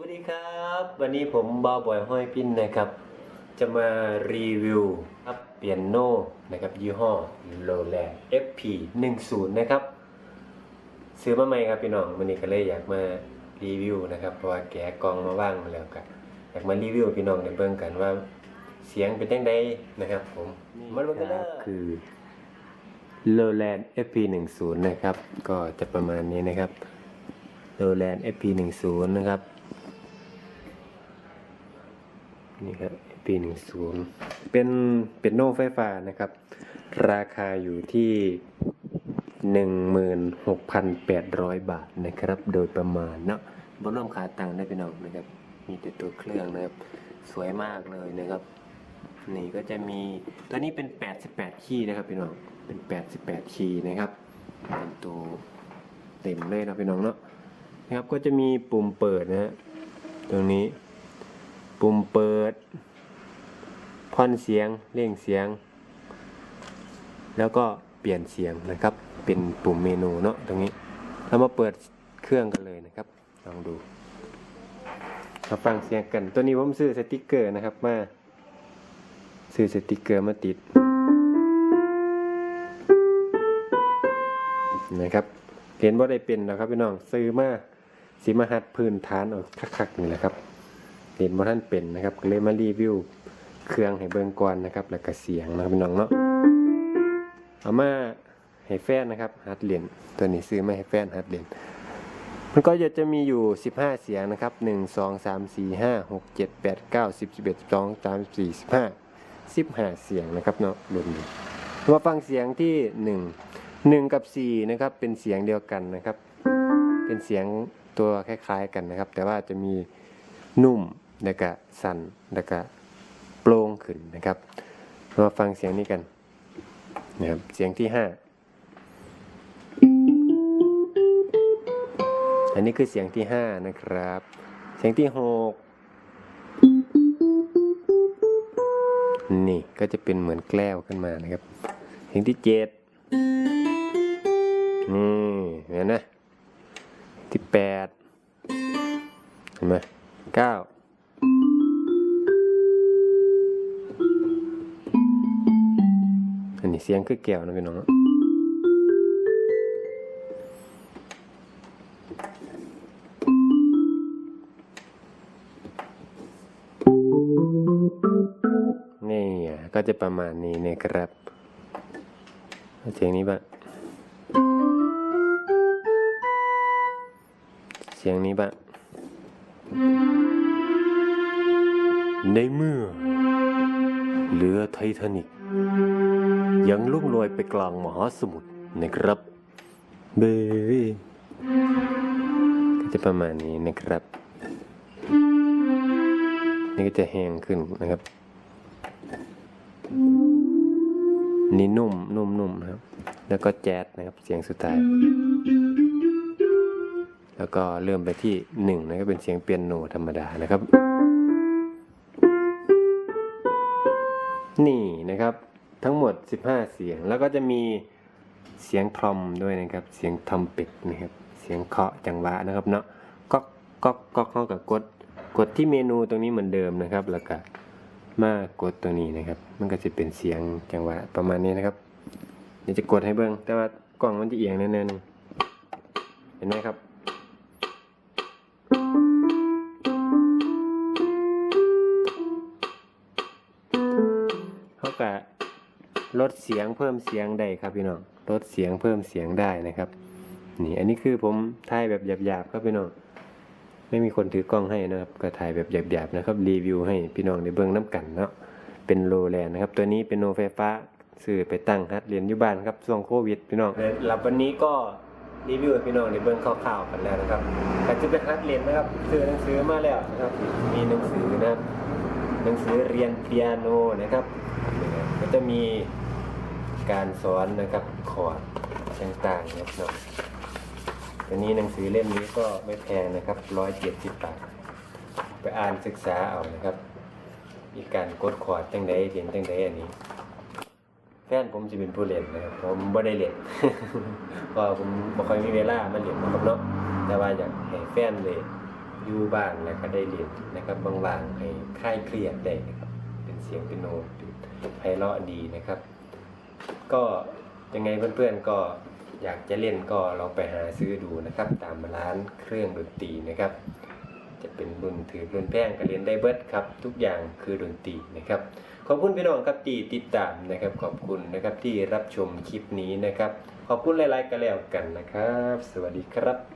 วัสดีครับ วันนี้ผมบาวบอยห้อยปิ้นนะครับ จะมารีวิวครับเปียโนนะครับยี่ห้อ Lowland FP 1 0นะครับ ซื้อมาใหม่ครับพี่น้องวันนี้ก็เลยอยากมารีวิวนะครับ เพราะว่าแกะกล่องมาว่างมาแล้วกันอยากมารีวิวพี่น้องได้เบิ่งกันว่าเสียงเป็นจังไดนะครับ ผมมาดูกันเลยคือ Lowland FP 1 0นะครับ ก็จะประมาณนี้นะครับ Lowland FP 1 0นะครับ นี่ครับ FP 1 0เป็นเป็นโนไฟฟ้านะครับ ราคาอยู่ที่16,800บาทนะครับ โดยประมาณเนาะบนร่วมขาตังค์ได้ไปน้องนะครับ มีแต่ตัวเครื่องนะครับ สวยมากเลยนะครับ นี่ก็จะมีตัวนี้เป็น88คีย์นะครับพี่น้องเป็น88คีย์นะครับเป็นตัวเต็มเลยนะพี่น้องเนาะนะครับก็จะมีปุ่มเปิดนะฮะตรงนี้ ปุ่มเปิดพ่อนเสียงเร่งเสียง แล้วก็เปลี่ยนเสียงนะครับ เป็นปุ่มเมนูเนาะตรงนี้เรามาเปิดเครื่องกันเลยนะครับลองดูมาฟังเสียงกัน ตัวนี้ผมซื้อสติกเกอร์นะครับมาซื้อสติกเกอร์มาติดนะครับเรียนว่าได้เป็นนะครับพี่น้องซื้อมาสีมาหัดพื้นฐานเอาคักๆนี่แหละครับ เรียนว่าท่านเป็นนะครับเลยมารีวิวเครื่องให้เบิ่งก่อนนะครับ แล้วก็เสียงนะครับพี่น้องเนาะเอามาให้แฟนนะครับหัดเหรียนตัวนี้ซื้อมาให้แฟนหัดเหรียนมันก็จะจะมีอยู่ 15 เสียงนะครับ 1 2 3 4 5 6 7 8 9 10 11 12 13 14 15 15 เสียงนะครับเนาะรุ่นนี้มาฟังเสียงที่ 1 1 กับ 4 นะครับ เป็นเสียงเดียวกันนะครับ เป็นเสียงตัวคล้าย ๆ กันนะครับ แต่ว่าจะมีนุ่ม แล้วก็สั่นแล้วก็โปร่งขึ้นนะครับมาฟังเสียงนี้กันนะครับเสียงที่5อันนี้คือเสียงที่5นะครับ เสียงที่6นี่ก็จะเป็นเหมือนแกล้วขึ้นมานะครับ เสียงที่7นี่เห็นไหมที่แปดเห็นไหมเก้า นนี้เสียงคือแก้วนะพี่น้องนี่อะก็จะประมาณนี้นะครับเอาเสียงนี้บ้างเสียงนี้บ้างในเมื่อเรือไททานิก ยังล่องลอยไปกลางมหาสมุทรนะครับเบบีก็จะประมาณนี้นะครับ นี่ก็จะแห้งขึ้นนะครับ นี่นุ่มนุ่มนุ่มนะครับ แล้วก็แจ๊สนะครับเสียงสุดท้าย แล้วก็เริ่มไปที่หนึ่งนะครับเป็นเสียงเปียโนธรรมดานะครับ นี่นะครับ ทั้งหมด 15 เสียง แล้วก็จะมีเสียงทรอมด้วยนะครับ เสียงทรอมป็ดนะครับ เสียงเคาะจังหวะนะครับเนาะก๊อกก๊อกก๊อกเข้ากับกด กดที่เมนูตรงนี้เหมือนเดิมนะครับ แล้วก็มากดตัวนี้นะครับ มันก็จะเป็นเสียงจังหวะประมาณนี้นะครับ เดี๋ยวจะกดให้เบิ้งแต่ว่ากล่องมันจะเอียงแน่ๆนึงเห็นไหมครับ ลดเสียงเพิ่มเสียงได้ครับพี่น้องลดเสียงเพิ่มเสียงได้นะครับ นี่อันนี้คือผมถ่ายแบบหยาบๆครับพี่น้องไม่มีคนถือกล้องให้นะครับก็ถ่ายแบบหยาบๆนะครับรีวิวให้พี่น้องได้เบิ่งน้ำกันเนาะเป็นโลแลนนะครับ ตัวนี้เป็นโนไฟฟ้าซื้อไปตั้งฮัดเรียนอยู่บ้านครับช่วงโควิดพี่น้องหลับวันนี้ก็รีวิวพี่น้องได้เบิ่งคร่าวๆกันแล้วนะครับอาจจะเป็นฮัดเรียนนะครับซื้อหนังสือมาแล้วนะครับมีหนังสือนะครับหนังสือเรียนเปียโนนะครับ จะมีการสอนนะครับคอร์ดต่างๆนะครับเนาะอันนี้หนังสือเล่มนี้ก็ไม่แพงนะครับร้อยเจ็ดสิบบาท ไปอ่านศึกษาเอานะครับ มีการกดคอร์ดจังใดเรียนจังใดอันนี้ แฟนผมจะเป็นผู้เล่นนะครับ ผมไม่ได้เล่นเพราะว่าผมไม่ค่อยมีเวลามาเล่นนะครับเนาะแต่ว่าอยากให้แฟนเลยอยู่บ้านแล้วก็ได้เรียนนะครับบางๆให้คลายเครียดได้นะครับ เป็นเสียงเปียโน ไพเราะดีนะครับ ก็ยังไงเพื่อนๆก็อยากจะเล่นก็ลองไปหาซื้อดูนะครับ ตามร้านเครื่องดนตรีนะครับ จะเป็นรุ่นถือรุ่นแป้งก็เรียนได้เบิดครับ ทุกอย่างคือดนตรีนะครับ ขอบคุณพี่น้องครับที่ติดตามนะครับ ขอบคุณนะครับที่รับชมคลิปนี้นะครับ ขอบคุณหลายๆกันแล้วกันนะครับ สวัสดีครับ